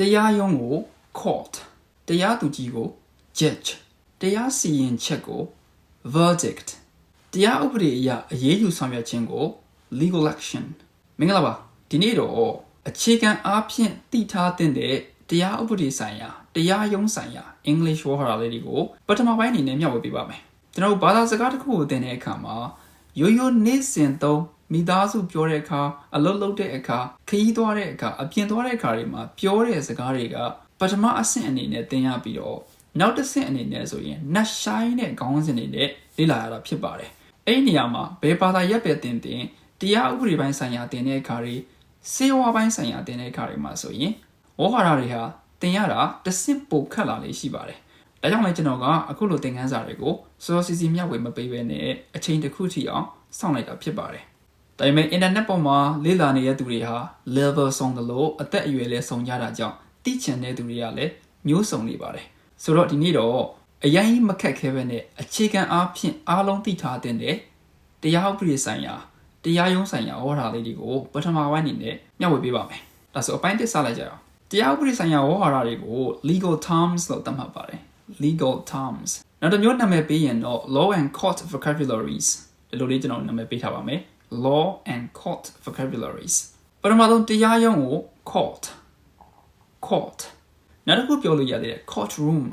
တရားရုံးကို court တရားသူကြီးကို judge တရားစီရင်ချက်ကို verdict တရားဥပဒေအရအရေးယူဆောင်ရွက်ခြင်းကို legal action မင်္ဂလာပါဒီနေ့တော့အခြေခံအားဖြင့်တည်ထားတဲ့တရားဥပဒေဆိုင်ရာတရားရုံးဆိုင်ရာ English ဝေါ်ဟာလေးတွေကိုပထမပိုင်းအနေနဲ့မျှဝေပေးပါမယ်ကျွန်တော်တို့ဘာသာစကားတစ်ခုကိုသင်တဲ့အခါမှာရိုးရိုးနေ့စဉ်သုံး မိသားစုပြောတဲ့အခါအလုပ်လုပ်တဲ့အခါခရီးသွားတဲ့အခါအပြင်သွားတဲ့အခါတွေမှာပြောတဲ့စကားတွေကပထမအဆင့်အနေနဲ့သင်ရပြီးတော့နောက်တစ်ဆင့်အနေနဲ့ဆိုရင်နတ်ရှိုင်းတဲ့ခေါင်းစဉ်တွေနဲ့လေ့လာရတာဖြစ်ပါတယ်အဲ့ဒီနေရာမှာဘယ်ဘာသာရပ်ပဲသင်သင်တရားဥပဒေပိုင်းဆိုင်ရာသင်တဲ့အခါတွေစေဝါပိုင်းဆိုင်ရာသင်တဲ့အခါတွေမှာဆိုရင်ဝေါ်ဟာရတွေဟာသင်ရတာတစ်ဆင့်ပိုခက်လာလေးရှိပါတယ်ဒါကြောင့်လည်းကျွန်တော်ကအခုလိုသင်ခန်းစာတွေကိုစောစီစီမျှဝေမပေးဘဲနဲ့အချိန်တစ်ခုထိအောင်စောင့်လိုက်တာဖြစ်ပါတယ် ဒါပေမဲ့ internet ပေါ်မှာလေ့လာနေတဲ့သူတွေဟာ level ဆုံးတယ်လို့အသက်အရွယ်လည်းဆုံးကြတာကြောင့်သိချင်တဲ့သူတွေကလည်းမျိုးစုံနေပါတယ်ဆိုတော့ဒီနေ့တော့အရင်မခက်ခဲပဲနဲ့အခြေခံအားဖြင့်အားလုံးသိထားတဲ့တရားဥပဒေဆိုင်ရာတရားရုံးဆိုင်ရာဟောတာလေးတွေကိုပထမပိုင်းအနေနဲ့မျှဝေပေးပါမယ်ဒါဆိုအပိုင်းတစ်စလိုက်ကြအောင်တရားဥပဒေဆိုင်ရာဟောတာတွေကို legal terms လို့သတ်မှတ်ပါတယ် legal terms နောက်တစ်မျိုးနာမည်ပေးရင်တော့ law and court vocabularies ဒီလိုလေးကျွန်တော်နာမည်ပေးထားပါမယ် law and court vocabularies ပထမဆုံးတရားရုံးကို court court နောက်တစ်ခုပြောလို့ရသေးတယ် court room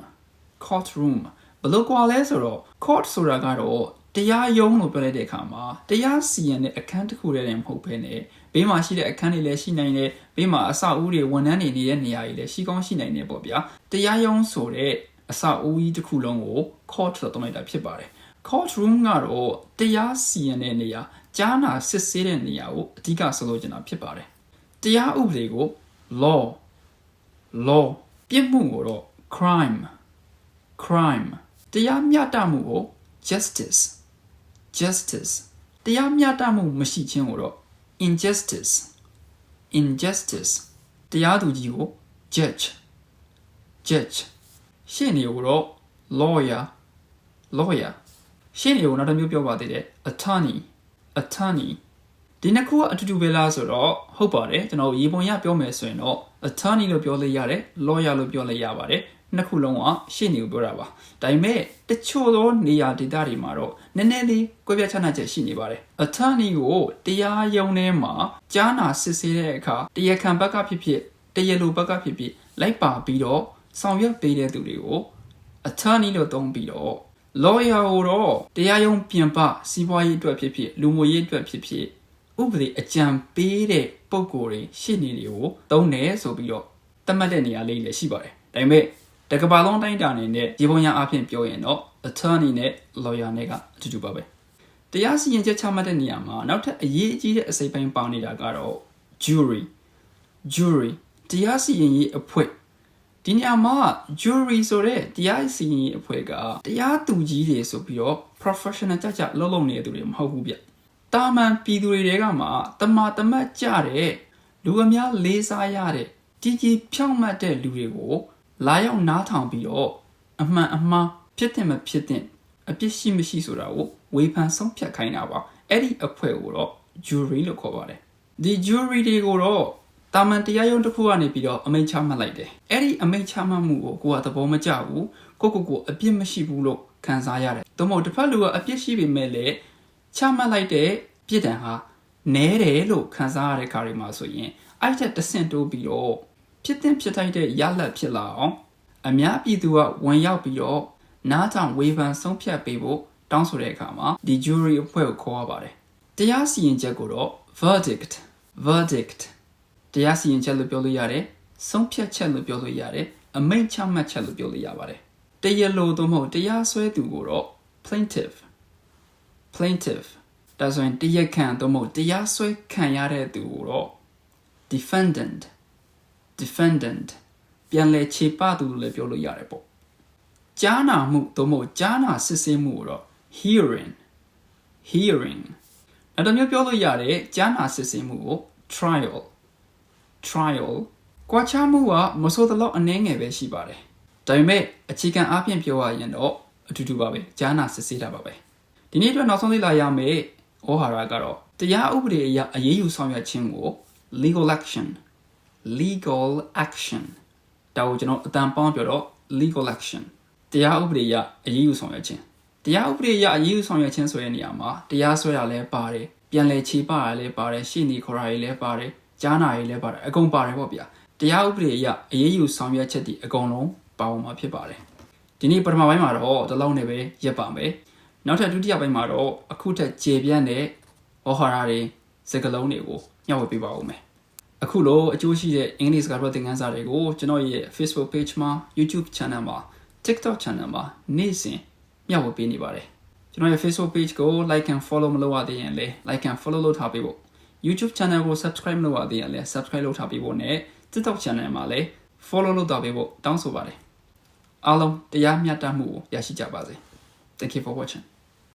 court room ဘယ်လိုကွာလဲဆိုတော့ court ဆိုတာကတော့တရားရုံးလို့ပြောလိုက်တဲ့အခါမှာတရားစီရင်တဲ့အခန်းတစ်ခုတည်းတည်းမဟုတ်ဘဲနဲ့ဘေးမှာရှိတဲ့အခန်းတွေလည်းရှိနိုင်တယ်ဘေးမှာအဆောက်အဦတွေဝန်ထမ်းတွေနေတဲ့နေရာတွေလည်းရှိကောင်းရှိနိုင်တယ်ပေါ့ဗျာတရားရုံးဆိုတဲ့အဆောက်အဦကြီးတစ်ခုလုံးကို court လို့သုံးလိုက်တာဖြစ်ပါတယ် court room ကတော့တရားစီရင်တဲ့နေရာကြားနာစစ်ဆေးတဲ့နေရာကိုအဓိကဆိုလိုချင်တာဖြစ်ပါတယ်တရားဥပဒေကို law law ပြစ်မှုကိုတော့ crime crime တရားမျှတမှုကို justice justice တရားမျှတမှုမရှိခြင်းကိုတော့ injustice injustice တရားသူကြီးကို judge judge ရှင်းနေကိုတော့ lawyer lawyer ရှင်းနေကိုနောက်တစ်မျိုးပြောပါသေးတယ် attorney attorney ဒီနှစ်ခုကအတူတူပဲလားဆိုတော့ဟုတ်ပါတယ်ကျွန်တော်ရေပုံရပြောမယ်ဆိုရင်တော့ attorney လို့ပြောလို့ရတယ် lawyer လို့ပြောလို့ရပါတယ်နှစ်ခုလုံးကရှင်းနေကိုပြောတာပါဒါပေမဲ့တချို့သောနေရာဒေသတွေမှာတော့နည်းနည်းလေးကွဲပြားခြားနားချက်ရှိနေပါတယ် attorney ကိုတရားရုံးထဲမှာကြားနာစစ်ဆေးတဲ့အခါတရားခံဘက်ကဖြစ်ဖြစ်တရားလိုဘက်ကဖြစ်ဖြစ်လိုက်ပါပြီးတော့ဆောင်ရွက်ပေးတဲ့သူတွေကို attorney လို့သုံးပြီးတော့ lawyer ကိုတော့တရားရုံးပြင်ပစီးပွားရေးအတွက်ဖြစ်ဖြစ်လူမှုရေးအတွက်ဖြစ်ဖြစ်ဥပဒေအကြံပေးတဲ့ပုံကိုယ်တွေရှင်းနေတွေကိုသုံးတယ်ဆိုပြီးတော့သတ်မှတ်တဲ့နေရာလေးလည်းရှိပါတယ်ဒါပေမဲ့တကဘာလုံးတိုင်းတာနေနဲ့ဒီပုံရအဖြစ်ပြောရင်တော့ attorney နဲ့ lawyer နဲ့ကအတူတူပါပဲတရားစီရင်ချက်ချမှတ်တဲ့နေရာမှာနောက်ထပ်အရေးအကြီးတဲ့အစိပ်ပိုင်းပါနေတာကတော့ jury jury တရားစီရင်ရေးအဖွဲ့ ဒီနေရာမှာ jury ဆိုတဲ့တရားစီရင်ရေးအဖွဲ့ကတရားသူကြီးတွေဆိုပြီးတော့ professional ကြကြလုံးလုံးနေတဲ့သူတွေမဟုတ်ဘူးဗျတာမန်ပြည်သူတွေတဲကမှတမာတမတ်ကြတဲ့လူအများလေးစားရတဲ့ကြီးကြီးဖြောင့်မတ်တဲ့လူတွေကိုလာရောက်နားထောင်ပြီးတော့အမှန်အမှားဖြစ်တဲ့မဖြစ်တဲ့အပြစ်ရှိမရှိဆိုတာကိုဝေဖန်ဆုံးဖြတ်ခိုင်းတာပါအဲ့ဒီအဖွဲ့ကိုတော့ jury လို့ခေါ်ပါတယ်ဒီ jury တွေကိုတော့ တာမန်တရားရုံးတစ်ခုကနေပြီးတော့အမိန့်ချမှတ်လိုက်တယ်အဲ့ဒီအမိန့်ချမှတ်မှုကိုကိုကသဘောမကျဘူးကိုကိုကိုအပြစ်မရှိဘူးလို့ခံစားရတယ်သို့မဟုတ်တစ်ဖက်လူကအပြစ်ရှိပေမဲ့လည်းချမှတ်လိုက်တဲ့ပြစ်ဒဏ်ဟာနဲတယ်လို့ခံစားရတဲ့ခါတွေမှာဆိုရင်အဲ့တဲ့တဆင့်တိုးပြီးတော့ဖြစ်တဲ့ဖြစ်ထိုက်တဲ့ရလတ်ဖြစ်လာအောင်အများပြည်သူကဝင်ရောက်ပြီးတော့နားထောင်ဝေဖန်ဆုံးဖြတ်ပေးဖို့တောင်းဆိုတဲ့အခါမှာဒီ jury အဖွဲ့ကိုခေါ်ရပါတယ်တရားစီရင်ချက်ကိုတော့ verdict verdict တရားစီရင်ချက်လို့ပြောလို့ရတယ်ဆုံးဖြတ်ချက်လို့ပြောလို့ရတယ်အမိန့်ချမှတ်ချက်လို့ပြောလို့ရပါတယ်တရားလိုသို့မဟုတ်တရားစွဲသူကိုတော့ plaintiff plaintiff ဒါဆိုရင်တရားခံသို့မဟုတ်တရားစွဲခံရတဲ့သူကိုတော့ defendant defendant ပြန်လဲခြေပသူလို့လည်းပြောလို့ရတယ်ပေါ့ကြားနာမှုသို့မဟုတ်ကြားနာစစ်ဆေးမှုကိုတော့ hearing hearing နောက်တစ်မျိုးပြောလို့ရတယ်ကြားနာစစ်ဆေးမှုကို trial trial ကွာခြားမှုကမဆိုးသလောက်အနည်းငယ်ပဲရှိပါတယ်ဒါပေမဲ့အခြေခံအားဖြင့်ပြောရရင်တော့အတူတူပါပဲကြားနာစစ်ဆေးတာပါပဲဒီနေ့အတွက်နောက်ဆုံးလေ့လာရမယ့်ဩဟာရကတော့တရားဥပဒေအရအရေးယူဆောင်ရွက်ခြင်းကို legal action legal action ဒါကိုကျွန်တော်အတန်ပေါင်းပြောတော့ legal action တရားဥပဒေအရအရေးယူဆောင်ရွက်ခြင်းတရားဥပဒေအရအရေးယူဆောင်ရွက်ခြင်းဆိုတဲ့နေရာမှာတရားစွဲတာလည်းပါတယ်ပြန်လည်ခြေပတာလည်းပါတယ်ရှေ့နေခေါ်တာလည်းပါတယ် ကြားနာရေးလည်းပါတယ်အကုန်ပါတယ်ပေါ့ဗျာတရားဥပဒေအရအရေးယူဆောင်ရွက်ချက်ဒီအကုန်လုံးပါဝင်မှာဖြစ်ပါတယ်ဒီနေ့ပထမပိုင်းမှာတော့ဒီလောက်နဲ့ပဲရပ်ပါမယ်နောက်ထပ်ဒုတိယပိုင်းမှာတော့အခုထက်ကျေပြန့်တဲ့ဝဟရာတွေစကားလုံးတွေကိုညှောက်ဝေပေးပါဦးမယ်အခုလိုအကျိုးရှိတဲ့အင်္ဂလိပ်စကားပြောသင်ခန်းစာတွေကိုကျွန်တော်ရဲ့ Facebook page မှာ YouTube channel မှာ TikTok channel မှာနေ့စဉ်မျှဝေပေးနေပါတယ်ကျွန်တော်ရဲ့ Facebook page ကို like and follow မလုပ်ရသေးရင်လည်း like and follow လုပ်ထားပေးဖို့ YouTube channel ကို subscribe မလုပ်ရသေးရင်လည်း subscribe လုပ်ထားပေးဖို့နဲ့ TikTok channel မှာလည်း follow လုပ်ထားပေးဖို့တောင်းဆိုပါတယ်အားလုံးတရားမျှတမှုကိုရရှိကြပါစေ Thank you for watching